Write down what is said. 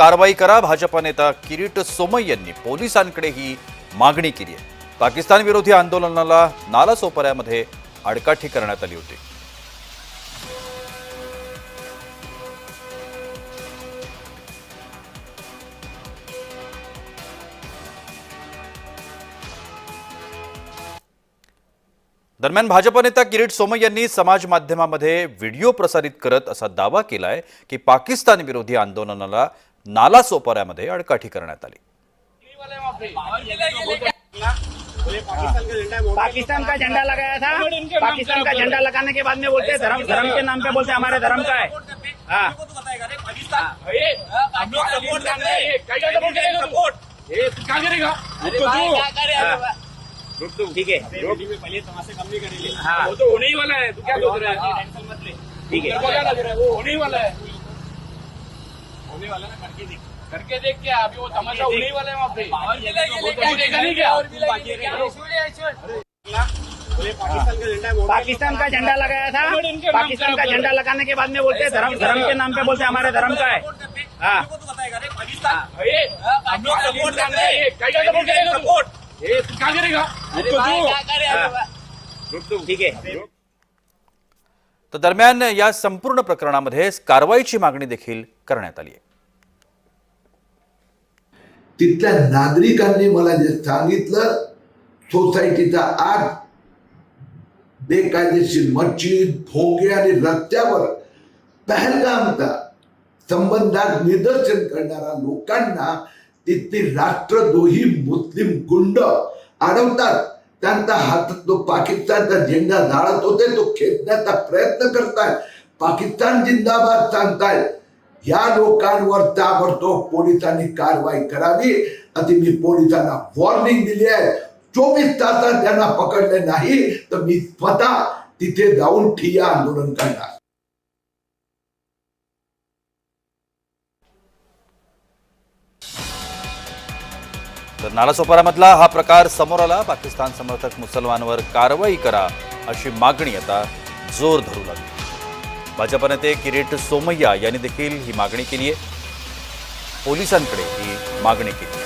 कारवाई करा. भाजप नेता किरीट सोमय यांनी पोलिसांकडे ही मागणी केली आहे. पाकिस्तान विरोधी आंदोलनाला नालासोपाऱ्यामध्ये आडकाठी करण्यात आली होती. दरम्यान भाजप नेता किरीट सोमय यांनी समाज माध्यमामध्ये व्हिडिओ प्रसारित करत असा दावा केलाय की पाकिस्तान विरोधी आंदोलनाला नालासोपाऱ्यामध्ये आडकाठी करण्यात आली. पाकिस्तान का झंडा लगाया था? पाकिस्तान का झंडा लगाने के बाद में बोलते हैं धर्म धर्म के नाम पे बोलते हैं हमारे धर्म का है। हाँ। हम लोग सपोर्ट कर रहे हैं क्या क्या सपोर्ट करेगा सपोर्ट ये क्या करेगा रुक तो ठीक है। हाँ। वो तो होने ही वाला है तू क्या सोच रहा है? ठीक है। है? वो होने ही वाला है। होने वाला है ना करके देख. करके देख क्या अभी वो तमाशा होने ही वाला है वहाँ पे क्या पाकिस्तान का झंडा लगाया था। पाकिस्तान का झंडा लगाने के बाद में बोलते हैं धर्म धर्म के नाम पे बोलते हैं हमारे धर्म का है। हाँ। हम लोग सपोर्ट कर रहे हैं। सपोर्ट क्या करेगा? ठीक है। तर दरम्यान या संपूर्ण प्रकरणामध्ये कारवाईची मागणी देखील करण्यात आली आहे. तिथल्या नागरिकांनी मला जे सांगितलं सोसायटीचा आत बेकायदेशीर मस्जिद भोंगे आणि रस्त्यावर पहलगामचा संबंधात निदर्शन करणाऱ्या लोकांना तिथली राष्ट्रद्रोही मुस्लिम गुंड अडवतात. त्यांचा हातात तो पाकिस्तानचा झेंडा जाळत होते तो खेचण्याचा प्रयत्न करतायत. पाकिस्तान जिंदाबाद सांगतायत. या लोकांवर ताबडतोब पोलिसांनी कारवाई करावी. अशी मी पोलिसांना वॉर्निंग दिली आहे. चोवीस तासात त्यांना पकडले नाही तर मी स्वतः तिथे जाऊन ठिया आंदोलन करणार. तर नालासोपारामधला हा प्रकार समोर आला. पाकिस्तान समर्थक मुसलमानवर कारवाई करा अशी मागणी आता जोर धरू लागली. भाजप नेते किरीट सोमय्या यांनी देखील ही मागणी केली आहे. पोलिसांकडे ही मागणी केली